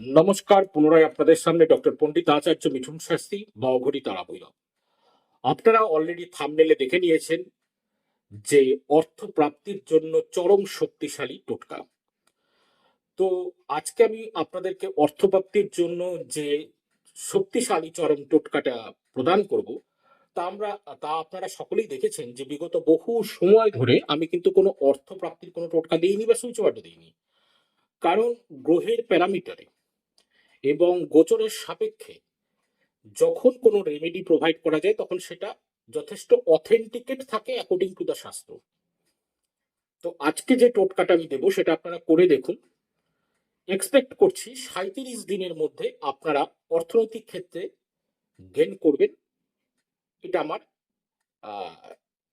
নমস্কার, পুনরায় আপনাদের সামনে ডক্টর পণ্ডিত আচার্য মিঠুন শাস্ত্রী অঘরী তারা আপনারা অলরেডি থামনেলে দেখে নিয়েছেন যে অর্থ প্রাপ্তির জন্য চরম শক্তিশালী টোটকা। তো আজকে আমি আপনাদেরকে অর্থ প্রাপ্তির জন্য যে শক্তিশালী চরম টোটকাটা প্রদান করব, তা আমরা, তা আপনারা সকলেই দেখেছেন যে বিগত বহু সময় ধরে আমি কিন্তু কোনো অর্থ প্রাপ্তির কোনো টোটকা দিইনি বা সুইচ দিইনি। কারণ গ্রহের প্যারামিটারে এবং গোচরের সাপেক্ষে যখন কোনো রেমেডি প্রোভাইড করা যায়, তখন সেটা যথেষ্ট অথেন্টিকেট থাকে অ্যাকর্ডিং টু দ্য শাস্ত্র। তো আজকে যে টোটকাটা আমি দেবো, সেটা আপনারা করে দেখুন। এক্সপেক্ট করছি সাঁত্রিশ দিনের মধ্যে আপনারা অর্থনৈতিক ক্ষেত্রে গেন করবেন। এটা আমার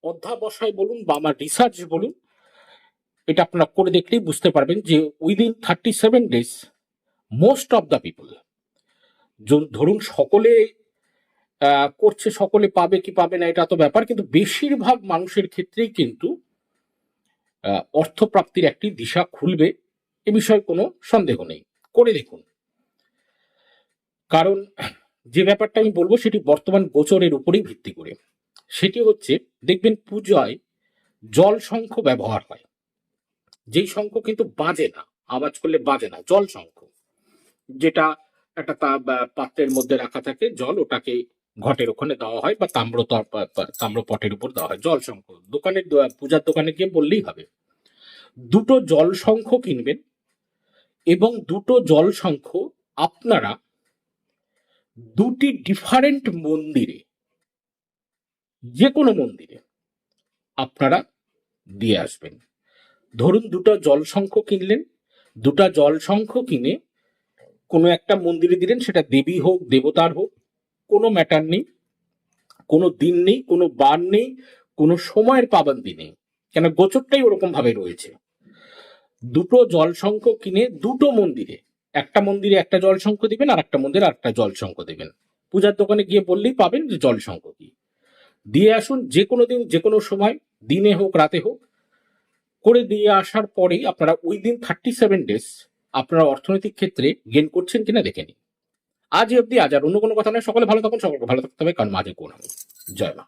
অধ্যাবসায় বলুন বা আমার রিসার্চ বলুন। এটা আপনারা করে দেখলেই বুঝতে পারবেন যে within thirty seven days most of the people ধরুন সকলে করছে, সকলে পাবে কি পাবে না, এটা তো ব্যাপার, কিন্তু বেশিরভাগ মানুষের ক্ষেত্রেই কিন্তু অর্থপ্রাপ্তির একটি দিশা খুলবে, এ বিষয়ে কোনো সন্দেহ নেই। করে দেখুন। কারণ, যে ব্যাপারটা আমি বলব, সেটি বর্তমান গোচরের উপরেই ভিত্তি করে। সেটি হচ্ছে, দেখবেন পূজায় জল শঙ্খ ব্যবহার হয়। যেই শঙ্খ কিন্তু বাজে না, আওয়াজ করলে বাজে না, জল শঙ্খ। যেটা একটা তা- পাত্রের মধ্যে রাখা থাকে, জল ওটাকে ঘটের ওখানে দেওয়া হয় বা তাম্র তাম্র পটের উপর দেওয়া হয়, জল শঙ্খ দোকানের পূজার দোকানে গিয়ে বললেই হবে। দুটো জল শঙ্খ কিনবেন এবং দুটো জল শঙ্খ আপনারা দুটি ডিফারেন্ট মন্দিরে যে কোনো মন্দিরে আপনারা দিয়ে আসবেন। ধরুন দুটো জল শঙ্খ কিনলেন, দুটা জল শঙ্খ কিনে কোনো একটা মন্দিরে দিলেন, সেটা দেবী হোক, দেবতার হোক, কোনো ম্যাটার নেই, কোনো দিন নেই, কোনো বার নেই, কোনো সময়ের পাবন্দি নেই। কেন গোচরটাই ওরকম ভাবে রয়েছে। দুটো জল শঙ্খ কিনে দুটো মন্দিরে, একটা মন্দিরে একটা জল শঙ্খ দিবেন, আর একটা মন্দিরে একটা জল শঙ্খ দিবেন। পূজার দোকানে গিয়ে বললেই পাবেন যে জল শঙ্খ কি। দিয়ে আসুন যে কোনো দিন, যে কোনো সময়, দিনে হোক, রাতে হোক, করে দিয়ে আসার পরেই আপনারা উইদিন থার্টি সেভেন ডেজ আপনারা অর্থনৈতিক ক্ষেত্রে গেন করছেন কিনা দেখে নিন। আজ অব্দি আজ আর অন্য কোনো কথা নয়। সকলে ভালো থাকুন, সকলকে ভালো থাকতে হবে। কারণ মাঝে কোন হবে জয় মা।